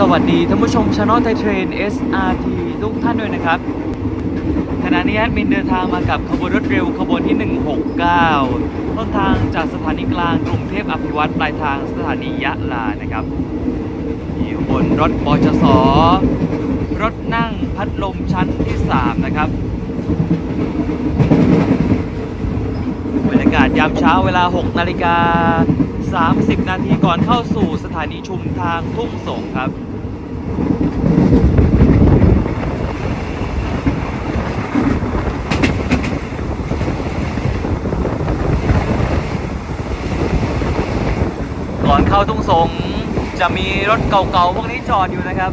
สวัสดีท่านผู้ชมช anel ไทยเทรน SRT ทุกท่านด้วยนะครับ ขณะนี้แอดมินเดินทางมากับขบวนรถเร็วขบวนที่ 169 ต้นทางจากสถานีกลางกรุงเทพอภิวัตรปลายทางสถานียะลานะครับอยู่บนรถบจสรถนั่งพัดลมชั้นที่ 3 นะครับบรรยากาศยามเช้าเวลา 6 นาฬิกา30 นาทีก่อนเข้าสู่สถานีชุมทางทุ่งสงครับ ก่อนเข้าทุ่งสงจะมีรถเก่าๆพวกนี้จอดอยู่นะครับ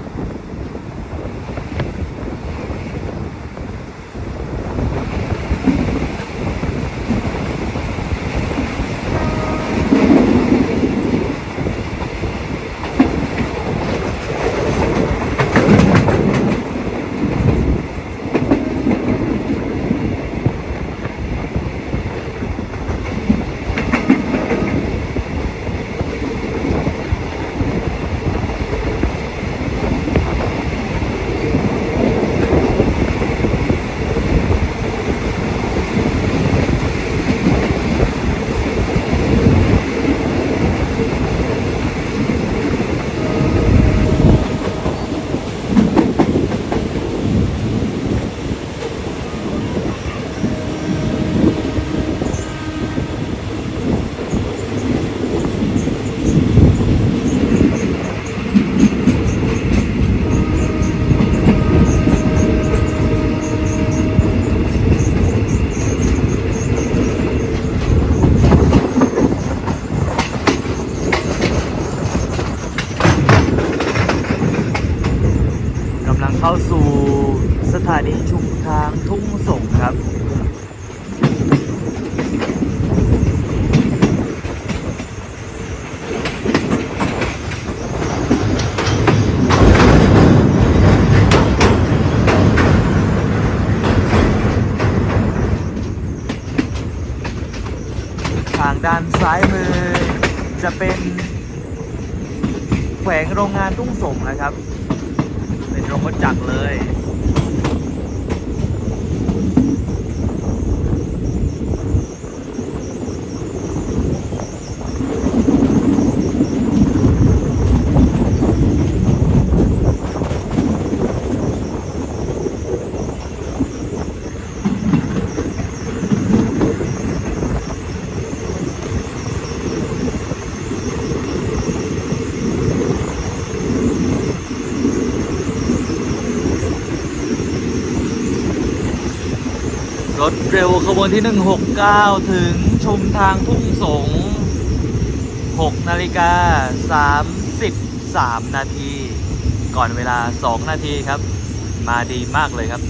กำลังเข้าสู่สถานีชุมทางทุ่งสงครับ ทางด้านซ้ายมือจะเป็น แขวงโรงงานทุ่งสงนะครับ เป็นโรงรถจักรเลย รถ เร็วขบวนที่ 169 ถึงชุมทางทุ่งสง 6 นาฬิกา 33 นาที ก่อนเวลา 2 นาทีครับ มาดีมากเลยครับ 169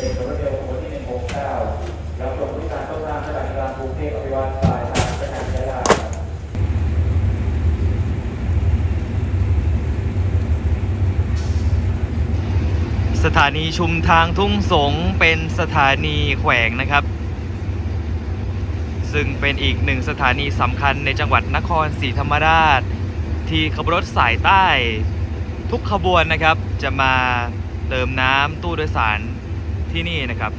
เป็นรถเร็วขบวนที่169แล้วจบที่การต้นทางสถานีกลางกรุงเทพอภิวัตรปลายทางสถานียะลา สถานีชุมทางทุ่งสงเป็นสถานีแขวงนะครับ ซึ่งเป็นอีกหนึ่งสถานีสำคัญในจังหวัดนครศรีธรรมราช ที่ขบรถสายใต้ ทุกขบวนนะครับ จะมาเติมน้ำตู้โดยสารที่นี่นะครับ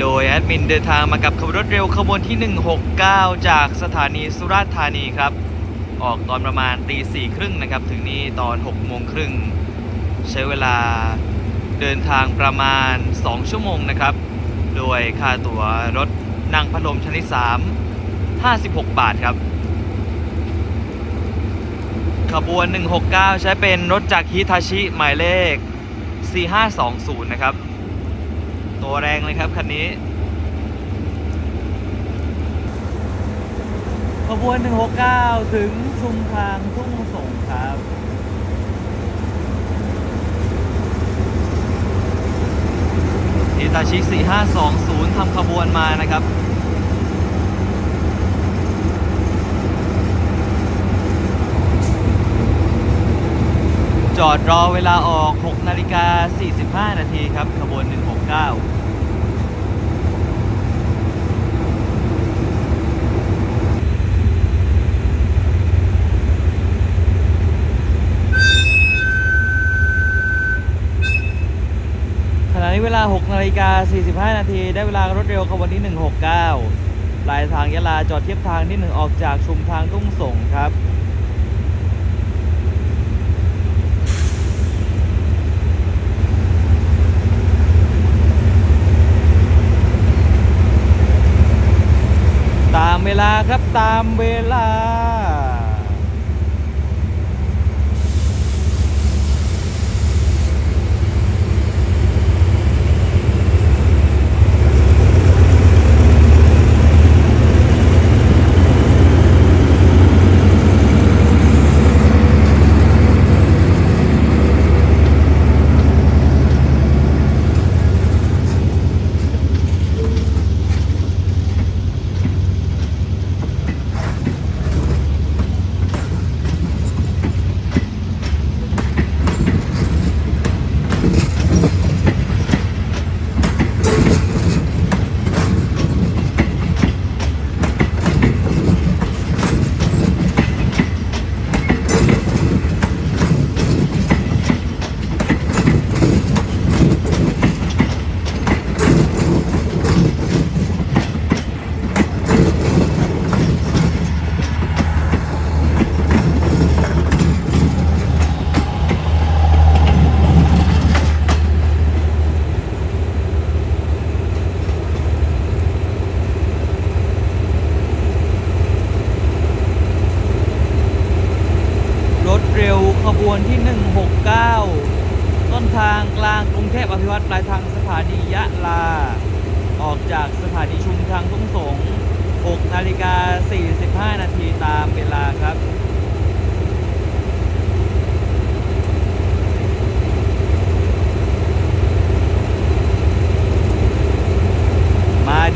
โดยแอดมินเดินทางมากับขบรถเร็วขบวนที่ 169 จากสถานีสุราษฎร์ธานีครับ ออกตอนประมาณตีสี่ครึ่งนะครับ ถึงนี่ตอน6โมงครึ่งใช้เวลาเดินทางประมาณ 2 ชั่วโมงนะครับ โดยค่าตั๋วรถนั่งพัดลมชั้นที่3 56 บาทครับ ขบวน 169 ใช้เป็นรถจากฮิทาชิหมายเลข 4520 นะครับ ตัวแรงเลยครับคันนี้ ขบวน 169 ถึงชุมทางทุ่งสงครับ อิตาชิ 4520 ทำขบวนมานะครับจอดรอเวลาออก 6 นาฬิกา 45 นาทีครับ ขบวน 169 นี้เวลา6นาฬิกา45 นาที ได้เวลารถเร็วขบวนที่ 169ปลายทางยะลาจอดเทียบทางที่ 1 ออกจากชุมทางทุ่งสงครับตามเวลาครับตามเวลา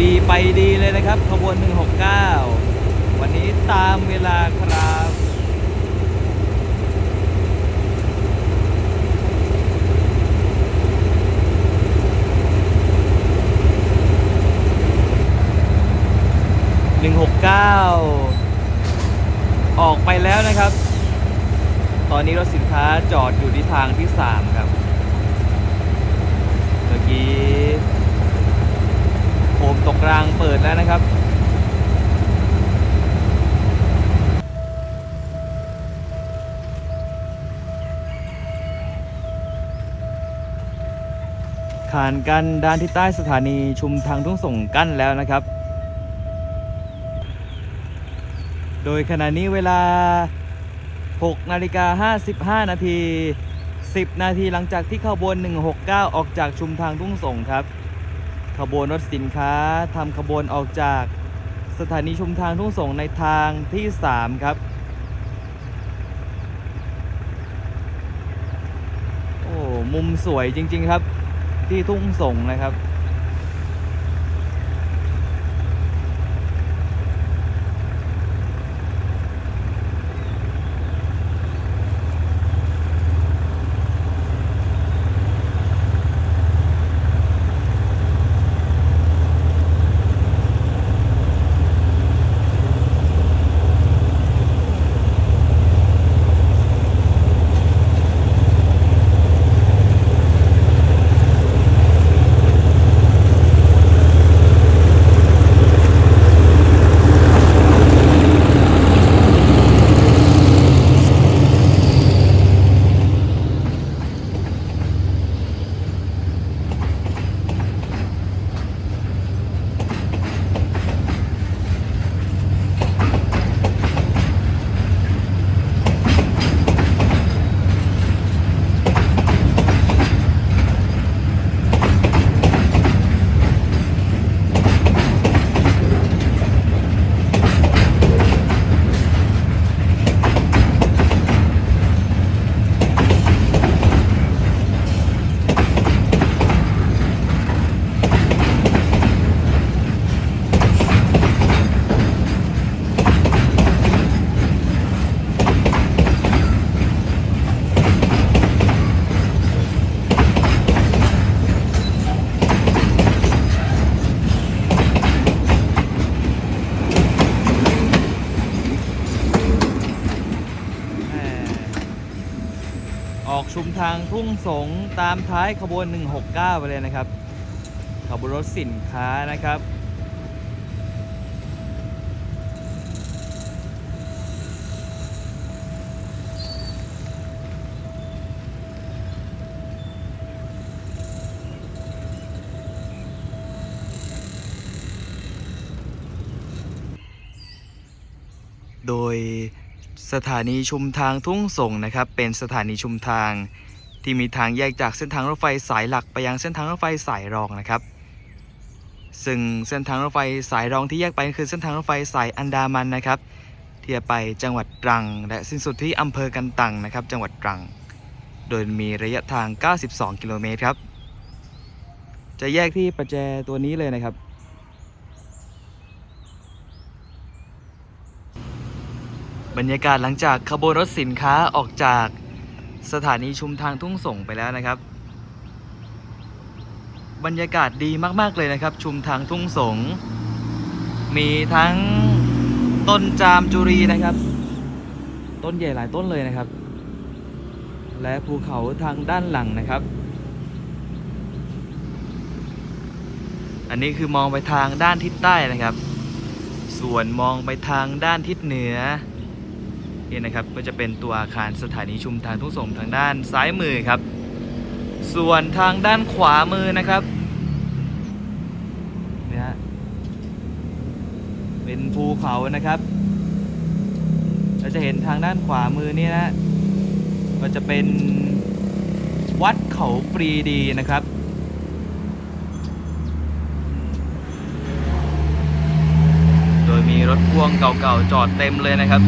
ดีไปดีเลยนะครับ ขบวน 169 วันนี้ตามเวลาครับ169ออกไปแล้วนะครับ ตอนนี้รถสินค้าจอดอยู่ที่ทางที่3ครับ เมื่อกี้ โผมตกรางเปิดแล้วนะครับขานกันด้านที่ใต้สถานีชุมทางทุ่งส่งกั้นแล้วนะครับ โดยขณะนี้เวลา 6 นาฬิกา 55 นาที 10 นาทีหลังจากที่ขบวน 169 ออกจากชุมทางทุ่งส่งครับ ขบวนรถสินค้าทำขบวนออกจากสถานีชุมทางทุ่งสงในทางที่ 3 ครับ โอ้ มุมสวยจริง ๆ ครับ ที่ทุ่งสงนะครับางทุ่งสงตามท้ายขบวน 169 ไปเลยนะครับ ขบวนรถสินค้านะครับ โดยสถานีชุมทางทุ่งส่งนะครับ เป็นสถานีชุมทาง ที่มีทางแยกจากเส้นทางรถไฟสายหลักไปยังเส้นทางรถไฟสายรองนะครับ ซึ่งเส้นทางรถไฟสายรองที่แยกไปคือเส้นทางรถไฟสายอันดามันนะครับที่จะไปจังหวัดตรัง และสิ้นสุดที่อำเภอกันตังนะครับ จังหวัดตรัง โดยมีระยะทาง 92 กิโลเมตรครับ จะแยกที่ประแจตัวนี้เลยนะครับ บรรยากาศหลังจากขบวนรถสินค้าออกจาก สถานีชุมทางทุ่งส่งไปแล้วนะครับ บรรยากาศดีมากๆเลยนะครับ ชุมทางทุ่งสง มีทั้งต้นจามจุรีนะครับ ต้นใหญ่หลายต้นเลยนะครับ และภูเขาทางด้านหลังนะครับ อันนี้คือมองไปทางด้านทิศใต้นะครับ ส่วนมองไปทางด้านทิศเหนือ นี่นะครับก็จะเป็นตัวอาคารสถานีชุมทางทุ่งสงทางด้านซ้ายมือครับ ส่วนทางด้านขวามือนะครับเนี่ยฮะเป็นภูเขานะครับ เราจะเห็นทางด้านขวามือนี่นะก็จะเป็นวัดเขาปรีดีนะครับโดยมีรถพ่วงเก่าๆจอดเต็มเลยนะครับ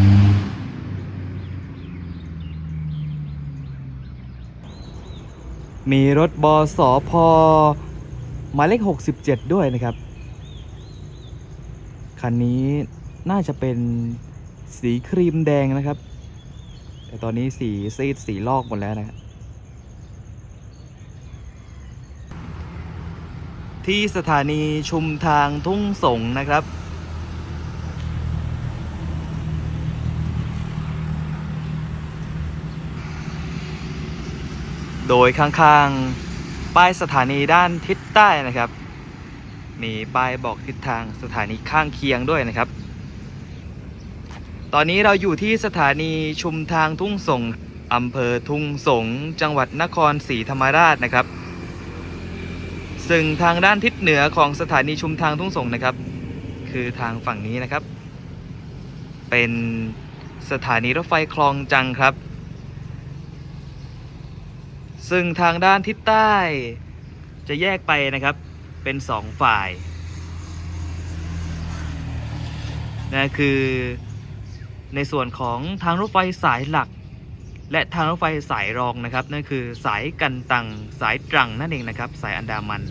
มีรถบสพหมายเลข 67 ด้วยนะครับ คันนี้น่าจะเป็นสีครีมแดงนะครับ แต่ตอนนี้สีซีดสีลอกหมดแล้วนะครับที่สถานีชุมทางทุ่งสงนะครับ โดยข้างๆ ป้ายสถานีด้านทิศใต้นะครับ มีป้ายบอกทิศทางสถานีข้างเคียงด้วยนะครับ ตอนนี้เราอยู่ที่สถานีชุมทางทุ่งสงอำเภอทุ่งสงจังหวัดนครศรีธรรมราชนะครับ ซึ่งทางด้านทิศเหนือของสถานีชุมทางทุ่งสงนะครับ คือทางฝั่งนี้นะครับ เป็นสถานีรถไฟคลองจังครับ ซึ่งทางด้านทิศใต้จะแยกไปนะครับเป็นสองฝ่ายนะคือในส่วนของทางรถไฟสายหลัก และทางรถไฟสายรองนะครับนั่นคือสายกันตังสายตรังนั่นเองนะครับ สายอันดามัน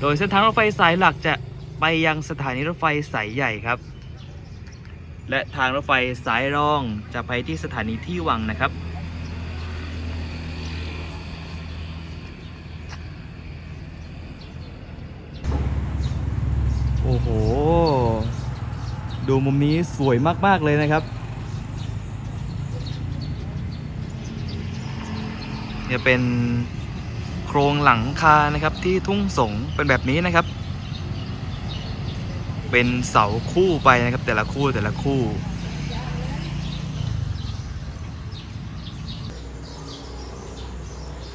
โดยเส้นทางรถไฟสายหลักจะไปยังสถานีรถไฟสายใหญ่ครับ และทางรถไฟสายรองจะไปที่สถานีที่วังนะครับ โอ้โห ดูมุมนี้สวยมาก ๆ เลยนะครับ เนี่ยเป็นโครงหลังคานะครับที่ทุ่งสงเป็นแบบนี้นะครับ เป็นเสาคู่ไปนะครับแต่ละคู่แต่ละคู่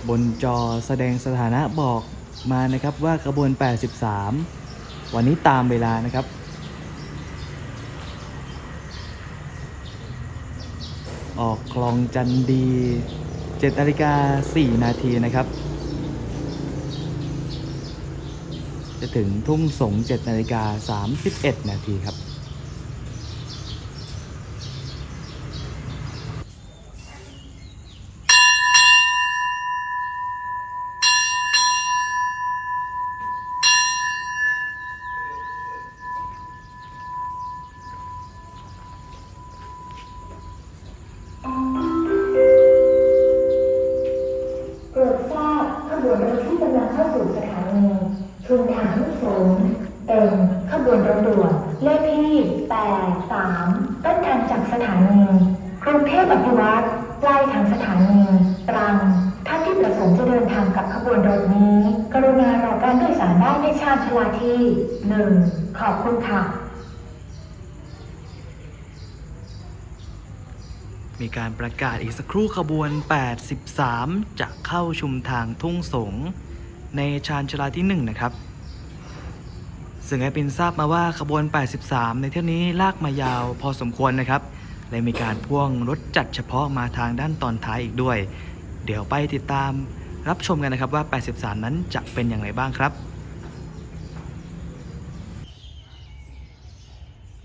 บนจอแสดงสถานะบอกมานะครับว่าขบวน 83 วันนี้ตามเวลานะครับ ออกคลองจันดี7นาฬิกา4นาทีนะครับ จะถึงทุ่งสง7นาฬิกา31 นาทีครับ ชานชาลาที่หนึ่งขอบคุณค่ะ มีการประกาศอีกสักครู่ขบวน 83 จะเข้าชุมทางทุ่งสงในชานชาลาที่ 1 นะครับ ซึ่งแอดมินทราบมาว่าขบวน 83 ในเที่ยวนี้ลากมายาวพอสมควรนะครับ และมีการพ่วงรถจัดเฉพาะมาทางด้านตอนท้ายอีกด้วย เดี๋ยวไปติดตามรับชมกันนะครับว่า 83 นั้นจะเป็นอย่างไรบ้างครับ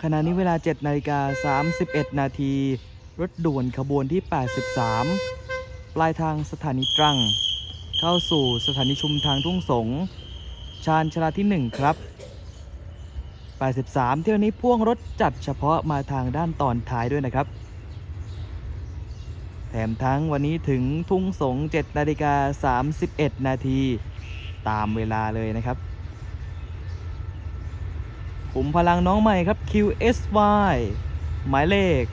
ขณะนี้เวลา 7 นาฬิกา 31 นาที รถด่วนขบวนที่ 83 ปลายทางสถานีตรัง เข้าสู่สถานีชุมทางทุ่งสง ชานชาลาที่ 1 ครับ 83 เที่ยวนี้พ่วงรถจัดเฉพาะมาทางด้านตอนท้ายด้วยนะครับ แถมทั้งวันนี้ถึงทุ่งสง 7 นาฬิกา 31 นาที ตามเวลาเลยนะครับ ขุมพลังน้องใหม่ครับ QSY หมายเลข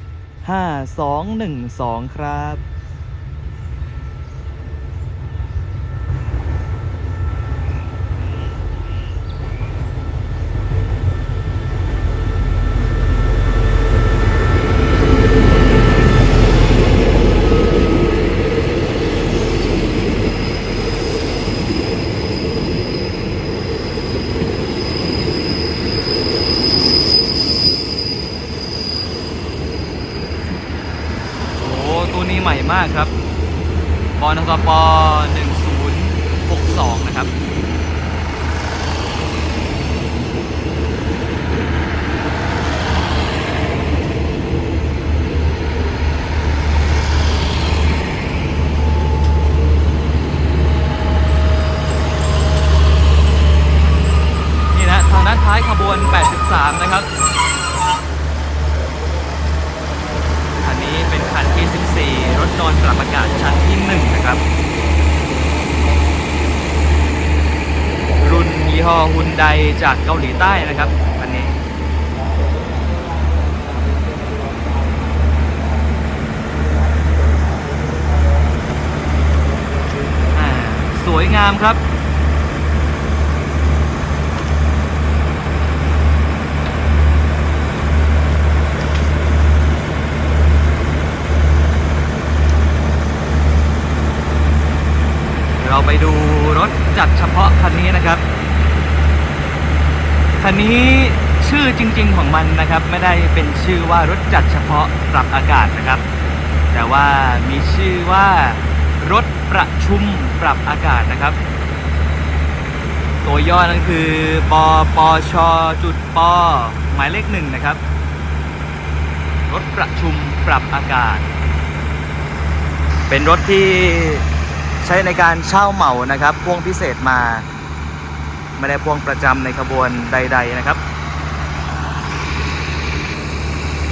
5212 ครับ โอ้โหตัวนี้ใหม่มากครับ บอนสป1062 นะครับ นี่นะทางด้านท้ายขบวน 83 นะครับ 4 รถนอนปรับอากาศชั้นที่ 1 นะครับ รุ่นยี่ห้อฮุนไดจากเกาหลีใต้นะครับอันนี้ สวยงามครับ เราไปดูรถจัดเฉพาะคันนี้นะครับ คันนี้ชื่อจริง ๆของมันนะครับ ไม่ได้เป็นชื่อว่ารถจัดเฉพาะปรับอากาศนะครับ แต่ว่ามีชื่อว่ารถประชุมปรับอากาศนะครับ ตัวย่อนั่นคือปปชจุดปหมายเลขหนึ่งนะครับ รถประชุมปรับอากาศ เป็นรถที่ ใช้ในการเช่าเหมานะครับพ่วงพิเศษมา ไม่ได้พ่วงประจำในขบวนใด ๆนะครับ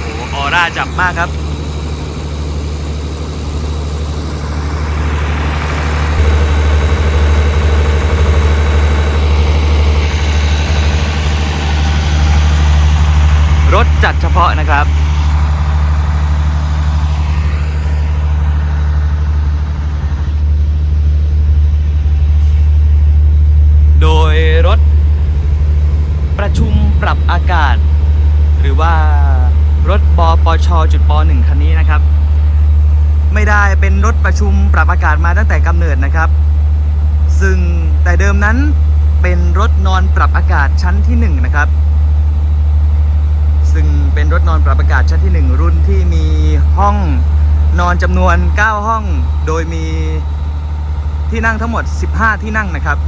โอ้ออร่าจับมากครับรถจัดเฉพาะนะครับ โดย รถ ประชุมปรับอากาศ หรือว่ารถปปชจุดปหนึ่งคันนี้นะครับ ไม่ได้เป็นรถประชุมปรับอากาศมาตั้งแต่กำเนิดนะครับ ซึ่งแต่เดิมนั้นเป็นรถนอนปรับอากาศชั้นที่หนึ่งนะครับ ซึ่งเป็นรถนอนปรับอากาศชั้นที่หนึ่งรุ่นที่มีห้องนอนจำนวน 9 ห้อง โดยมีที่นั่งทั้งหมด 15 ที่นั่งนะครับ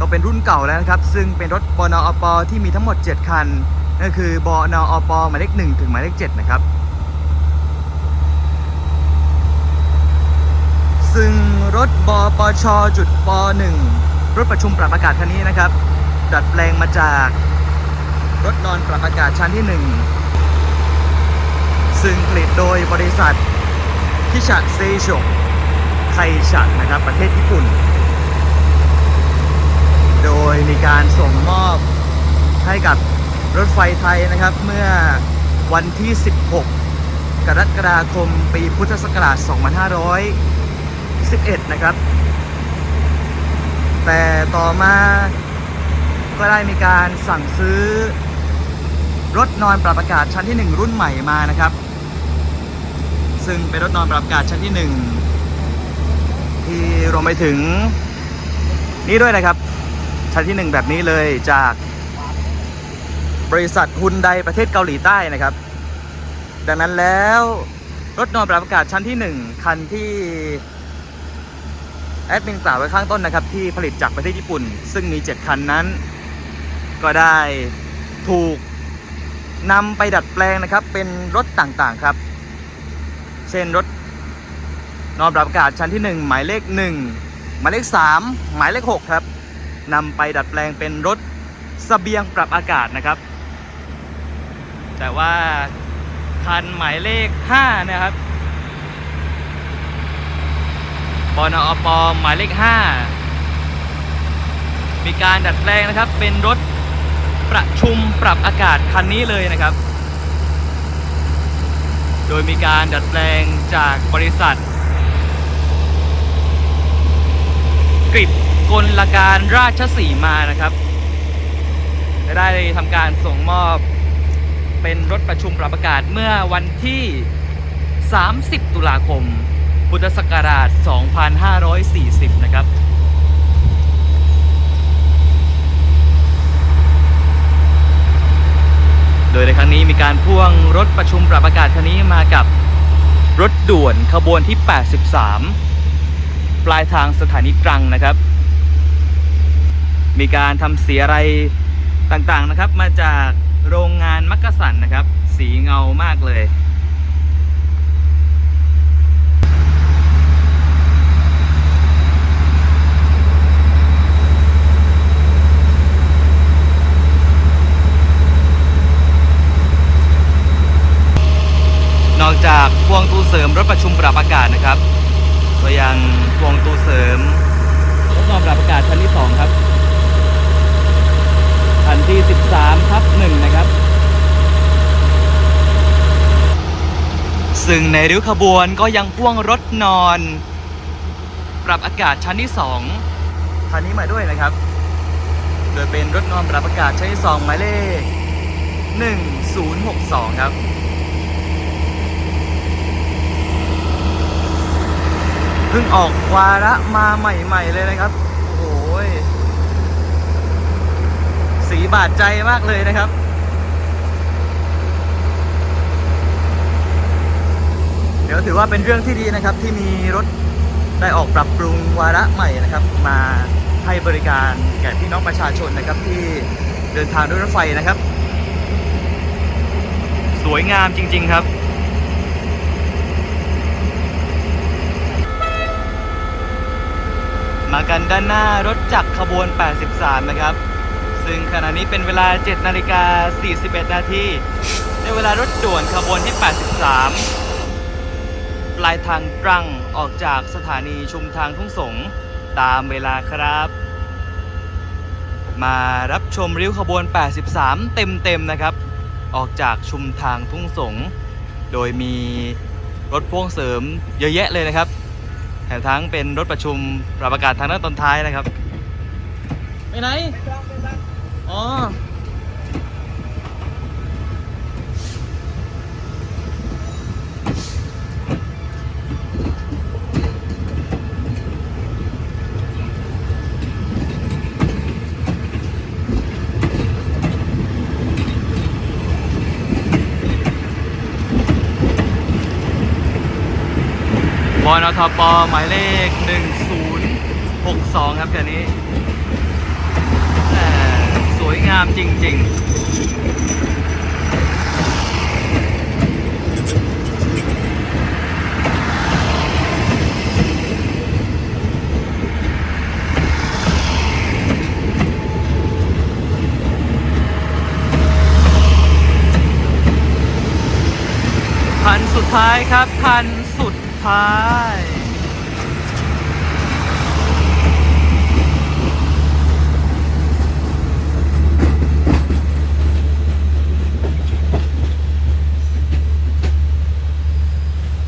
ก็เป็นรุ่นเก่าแล้วนะครับ ซึ่งเป็นรถบนอปที่มีทั้งหมด 7 คันนั่นคือบนอปหมายเลข1ถึงหมายเลข7นะครับ ซึ่งรถบปชจุดป1รถประชุมปรับอากาศคันนี้นะครับ ดัดแปลงมาจาก รถนอนปรับอากาศชั้นที่ 1 ซึ่งผลิตโดยบริษัทคิชะเซโชไคชะนะครับ ประเทศญี่ปุ่น โดยมีการส่งมอบให้กับรถไฟไทยนะครับ เมื่อวันที่ 16 กรกฎาคมปีพุทธศักราช 2511 นะครับ แต่ต่อมาก็ได้มีการสั่งซื้อ รถนอนปรับอากาศชั้นที่ 1 รุ่นใหม่มานะครับ ซึ่งเป็นรถนอนปรับอากาศชั้นที่ 1 ที่รวมไปถึงนี่ด้วยนะครับ ชั้นที่ 1 แบบนี้เลยจากบริษัทฮุนไดประเทศเกาหลีใต้นะครับ ดังนั้นแล้วรถนอนปรับอากาศชั้นที่ 1 คันที่แอดมินกล่าวไว้ข้างต้นนะครับ ที่ผลิตจากประเทศญี่ปุ่น ซึ่งมี 7 คันนั้น ก็ได้ถูกนำไปดัดแปลงนะครับ เป็นรถต่างๆครับ เช่นรถนอนปรับอากาศชั้นที่ 1 หมายเลข 1 หมายเลข 3 หมายเลข 6 ครับ นำไปดัดแปลงเป็นรถสเสบียงปรับอากาศนะครับ แต่ว่าคันหมายเลข 5 นะครับปนอปหมายเลข 5 มีการดัดแปลงนะครับเป็นรถประชุมปรับอากาศคันนี้เลยนะครับ โดยมีการดัดแปลงจากบริษัทกริด กลการราชสีมานะครับได้ทำการส่งมอบเป็นรถประชุมปรับอากาศเมื่อวันที่ 30 ตุลาคม พุทธศักราช 2540 นะครับโดยในครั้งนี้มีการพ่วงรถประชุมปรับอากาศคันนี้มากับรถด่วนขบวนที่ 83 ปลายทางสถานีตรังนะครับ มีการทำสีอะไรต่างๆนะครับ มาจากโรงงานมักกะสันนะครับ สีเงามากเลยนอกจากพวงตูเสริมรถประชุมปรับอากาศนะครับก็ยังพวงตูเสริมรถนอนปรับอากาศชั้นที่ 2 ครับ คันที่ 13ทับ1นะครับ ซึ่งในริ้วขบวนก็ยังพ่วงรถนอน ปรับอากาศชั้นที่ 2 คันนี้มาด้วยนะครับ โดยเป็นรถนอนปรับอากาศชั้นที่ 2 หมายเลข 1062 ครับเพิ่งออกวาระมาใหม่ ๆ เลยนะครับ โอ้ย สี บาดใจมากเลยนะครับ เดี๋ยวถือว่าเป็นเรื่องที่ดีนะครับที่มีรถได้ออกปรับปรุงวาระใหม่นะครับ มาให้บริการแก่พี่น้องประชาชนนะครับที่เดินทางด้วยรถไฟนะครับ สวยงามจริง ๆครับมากันด้านหน้ารถจักรขบวน 83 นะครับ ซึ่งขณะนี้เป็นเวลา 7 นาฬิกา 41 นาทีในเวลารถด่วนขบวนที่ 83 ปลายทางตรังออกจากสถานีชุมทางทุ่งสงตามเวลาครับ มารับชมริ้วขบวน 83 เต็มๆนะครับ ออกจากชุมทางทุ่งสง โดยมีรถพ่วงเสริมเยอะแยะเลยนะครับแถมทั้งเป็นรถประชุมปรับอากาศทางด้านตอนท้ายนะครับ ไปไหน อ๋อบอนทปหมายเลข 1062 ครับคันนี้แหม่สวย งามจริง ๆ คันสุดท้ายครับ คันสุดท้าย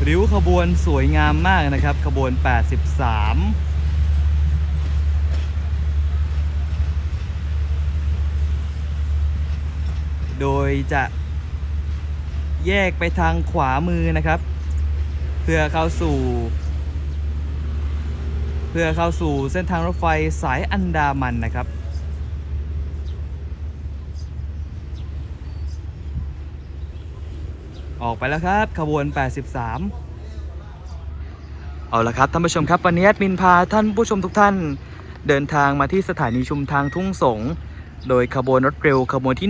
ค ขบวนสวยงามมากนะครับ ขบวน 83โดยจะแยกไปทางขวามือนะครับ เพื่อเข้าสู่ เพื่อเข้าสู่เส้นทางรถไฟสายอันดามันนะครับ ออกไปแล้วครับ ขบวน 83 เอาละครับท่านผู้ชมครับวันนี้มินพาท่านผู้ชมทุกท่าน เดินทางมาที่สถานีชุมทางทุ่งสง โดยขบวนรถเร็วขบวนที่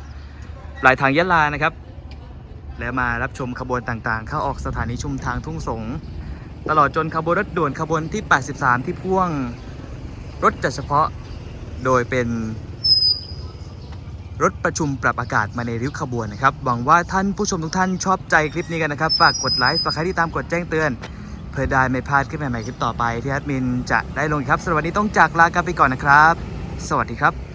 169ปลายทางยะลานะครับ และมารับชมขบวนต่างๆ เข้าออกสถานีชุมทางทุ่งสง ตลอดจนขบวนรถด่วนขบวนที่ 83 ที่พ่วงรถจัดเฉพาะโดยเป็น รถประชุมปรับอากาศมาในริ้วขบวนนะครับหวังว่าท่านผู้ชมทุกท่านชอบใจคลิปนี้กันนะครับฝากกดไลค์ฝากใครที่ตามกดแจ้งเตือน เพื่อได้ไม่พลาดคลิปใหม่ๆคลิปต่อไปที่แอดมินจะได้ลงอีกครับสำหรับวันนี้ต้องจากลากันไปก่อนนะครับ สวัสดีครับ